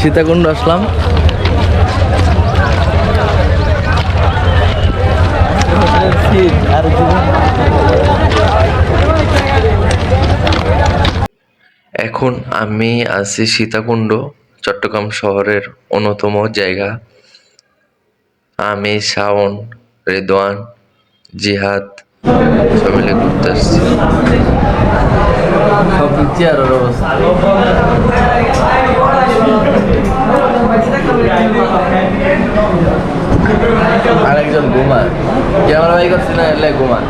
সীতাকুণ্ড আসলাম। এখন আমি আছি সীতাকুণ্ড, চট্টগ্রাম শহরের অন্যতম জায়গা। আমি শাওন, রেদওয়ান, জিহাদ ঘুরতে আসছি। অবস্থা। আরেকজন ঘুমান ক্যামেরা ভাই করছি না, এলে ঘুমান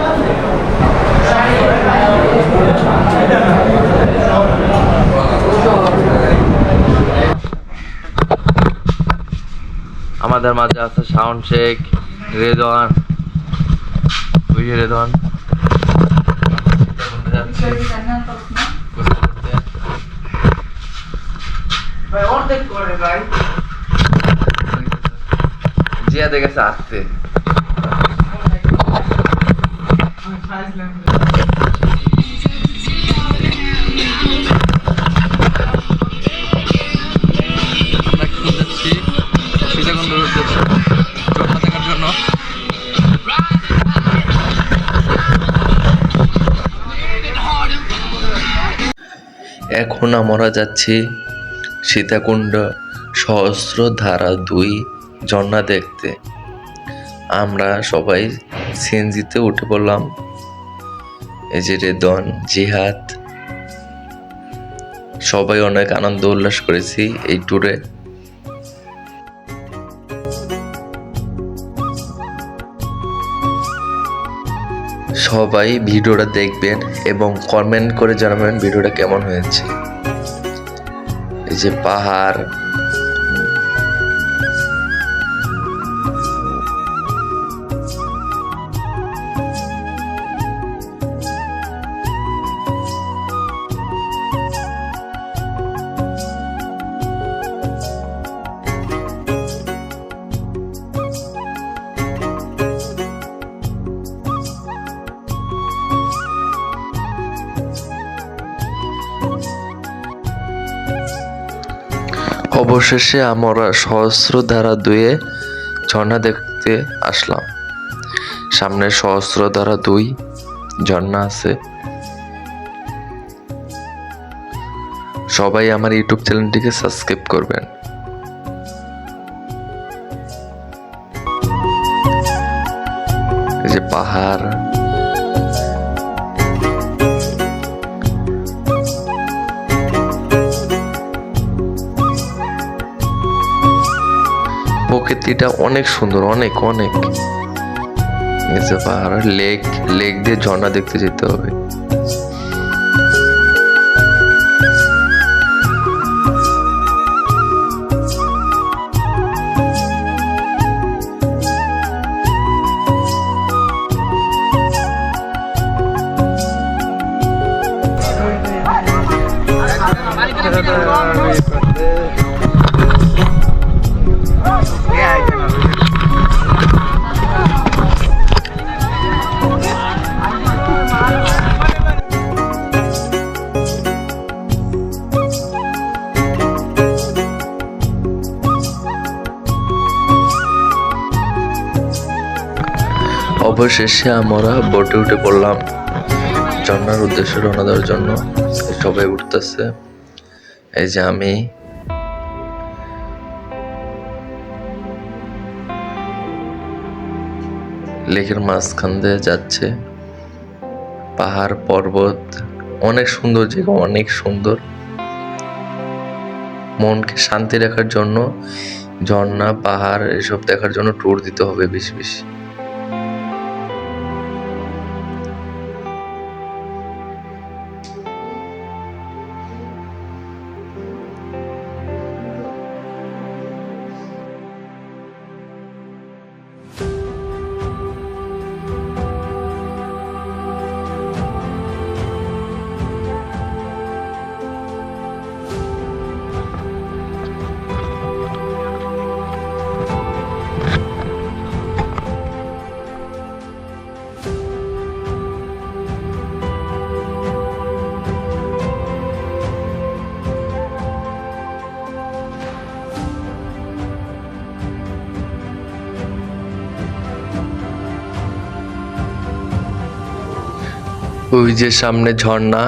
আমাদের মাঝে আছে শাওন শেখ, রেদওয়ান। বুঝি রেদওয়ান? যাচ্ছি আসতে এখন যাচ্ছি সীতাকুণ্ড উদ্দেশ্যে ঝর্ণা দেখার জন্য। এখন আমরা যাচ্ছি সীতাকুণ্ড সহস্র ধারা দুই ঝর্ণা দেখতে। আমরা সবাই সিএনজিতে উঠে পড়লাম। এই যে রেদন জিহাদ। সবাই অনেক আনন্দ উল্লাস করেছি এই ট্যুরে সবাই ভিডিওটা দেখবেন এবং কমেন্ট করে জানাবেন ভিডিওটা কেমন হয়েছে। এই যে পাহাড় অবশেষে আমরা সহস্র ধারা দুয়ে ঝর্ণা দেখতে আসলাম। সামনে সহস্র ধারা দুই ঝর্ণা আছে। সবাই আমার ইউটিউব চ্যানেলটিকে সাবস্ক্রাইব করবেন। প্রকৃতিটা অনেক সুন্দর অনেক অনেক। পাহাড় লেক লেক দিয়ে ঝর্ণা দেখতে যেতে হবে। অবশেষে আমরা বোটে উঠে পড়লাম। ঝর্ণার উদ্দেশ্যে রওনা দেওয়ার জন্য সবাই উঠতেছে। এই যে আমি। লেকের মাঝখান দিয়ে যাচ্ছে। পাহাড়, পর্বত, অনেক সুন্দর জায়গা, অনেক সুন্দর। মনকে শান্তি রাখার জন্য ঝর্ণা, পাহাড়, এসব দেখার জন্য ট্যুর দিতে হবে বেশি বেশি। ওই যে সামনে ঝর্ণা।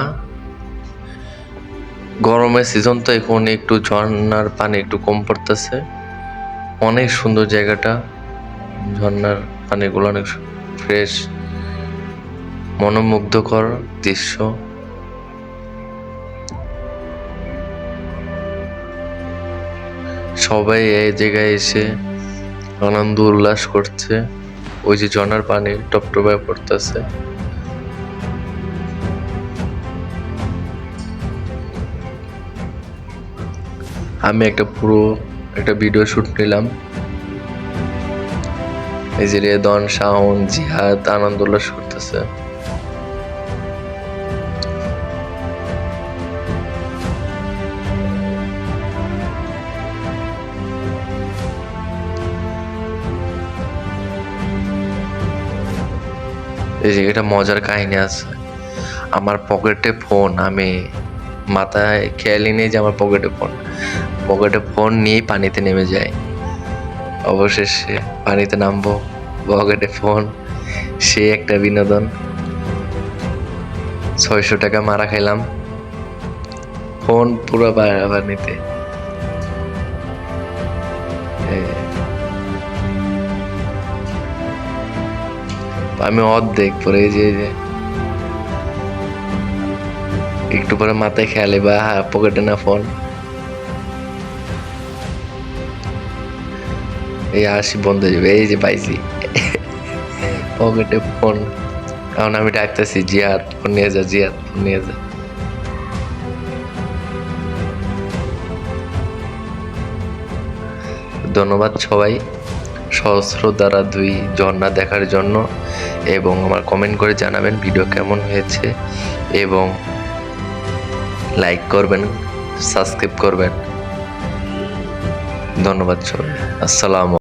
গরমের সিজন তো এখন একটু ঝর্ণার পানি একটু কম পড়তেছে। অনেক সুন্দর জায়গাটা। ঝর্ণার পানিগুলো অনেক ফ্রেশ মনোমুগ্ধকর দৃশ্য। সবাই এই জায়গায় এসে আনন্দ উল্লাস করছে। ওই যে ঝর্ণার পানি টপটপায় পড়তেছে। আমি একটা পুরো একটা ভিডিও শুট নিলাম। এই যে রেদন, শাওন, জিহাদ আনন্দ উল্লাস করতেছে এই যে এটা মজার কাহিনী আছে। আমার পকেটে ফোন আমি মাথায় খেয়ালই নেই যে আমার পকেটে ফোন পকেটে ফোন নিয়েই পানিতে নেমে যায়। অবশেষে পানিতে নামবো পকেটে ফোন সে একটা বিনোদন। ছয়শো টাকা মারা খাইলাম। ফোন পুরো পানিতে আমি অর্ধেক পরে এই যে একটু পরে মাথায় খেয়ালে বা পকেটে না ফোন এই আসি বন্ধ হয়ে যাবে, এই যে পাইছি। পকেটে ফোন কারণ আমি ডাকতেছি, জিয়াদ ফোন নিয়ে যা, জিয়াদ ফোন নিয়ে যা। ধন্যবাদ সবাই সহস্র দ্বারা দুই ঝর্ণা দেখার জন্য, এবং আমার কমেন্ট করে জানাবেন ভিডিও কেমন হয়েছে, এবং লাইক করবেন সাবস্ক্রাইব করবেন। ধন্যবাদ সবাই। আসসালাম